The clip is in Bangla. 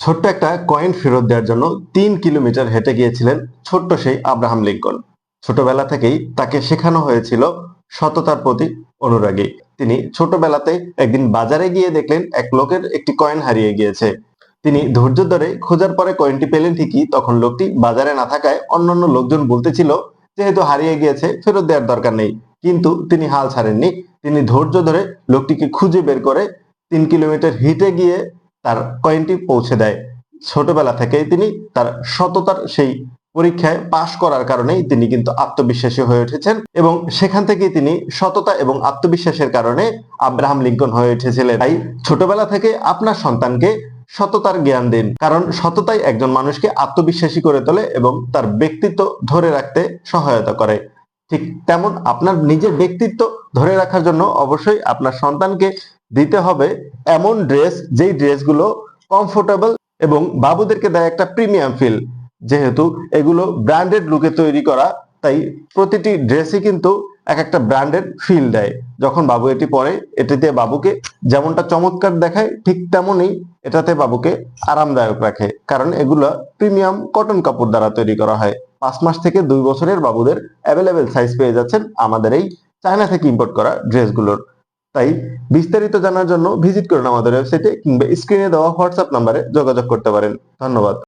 ছোট্ট একটা কয়েন ফেরত দেওয়ার জন্য তিন কিলোমিটার হেঁটে গিয়েছিলেন ছোট্ট সেই আব্রাহাম লিঙ্কন। ছোটবেলা থেকেই তাকে শেখানো হয়েছিল সততার প্রতি অনুরাগী। তিনি ছোটবেলাতে একদিন বাজারে গিয়ে দেখলেন এক লোকের একটি কয়েন হারিয়ে গিয়েছে। তিনি ধৈর্য ধরে খোঁজার পরে কয়েনটি পেলেন ঠিকই, তখন লোকটি বাজারে না থাকায় অন্যান্য লোকজন বলতেছিল, যেহেতু হারিয়ে গিয়েছে, ফেরত দেওয়ার দরকার নেই। কিন্তু তিনি হাল ছাড়েননি। তিনি ধৈর্য ধরে লোকটিকে খুঁজে বের করে তিন কিলোমিটার হেঁটে গিয়ে তার কয়েনটি পৌঁছে দেয়। ছোটবেলা থেকেই তিনি তার সততার সেই পরীক্ষায় পাশ করার কারণেই তিনি কিন্তু আত্মবিশ্বাসী হয়ে উঠেছেন এবং সেখান থেকেই তিনি সততা এবং আত্মবিশ্বাসের কারণে আব্রাহাম লিঙ্কন হয়ে উঠেছিলেন। তাই ছোটবেলা থেকে আপনার সন্তানকে সততার জ্ঞান দিন, কারণ সততাই একজন মানুষকে আত্মবিশ্বাসী করে তোলে এবং তার ব্যক্তিত্ব ধরে রাখতে সহায়তা করে। ঠিক তেমন আপনার নিজের ব্যক্তিত্ব ধরে রাখার জন্য অবশ্যই আপনার সন্তানকে দিতে হবে এমন ড্রেস যেই ড্রেসগুলো কমফোর্টেবল এবং বাবুদেরকে দেয় একটা প্রিমিয়াম ফিল যেহেতু এগুলো ব্র্যান্ডেড লুকে তৈরি করা, তাই প্রতিটি ড্রেসই কিন্তু এক একটা ব্র্যান্ডেড ফিল দেয়। যখন বাবু এটি পরে, এটিতে বাবুকে যেমনটা চমৎকার দেখায়, ঠিক তেমনই এটাতে বাবুকে আরামদায়ক রাখে। কারণ এগুলো প্রিমিয়াম কটন কাপড় দ্বারা তৈরি করা হয়। পাঁচ মাস থেকে দুই বছরের বাবুদের অ্যাভেলেবেল সাইজ পেয়ে যাচ্ছেন আমাদের এই চায়না থেকে ইম্পোর্ট করা ড্রেসগুলোর তাই বিস্তারিত জানার জন্য ভিজিট করুন আমাদের ওয়েবসাইটে কিংবা স্ক্রিনে দেওয়া হোয়াটসঅ্যাপ নাম্বারে যোগাযোগ করতে পারেন। ধন্যবাদ।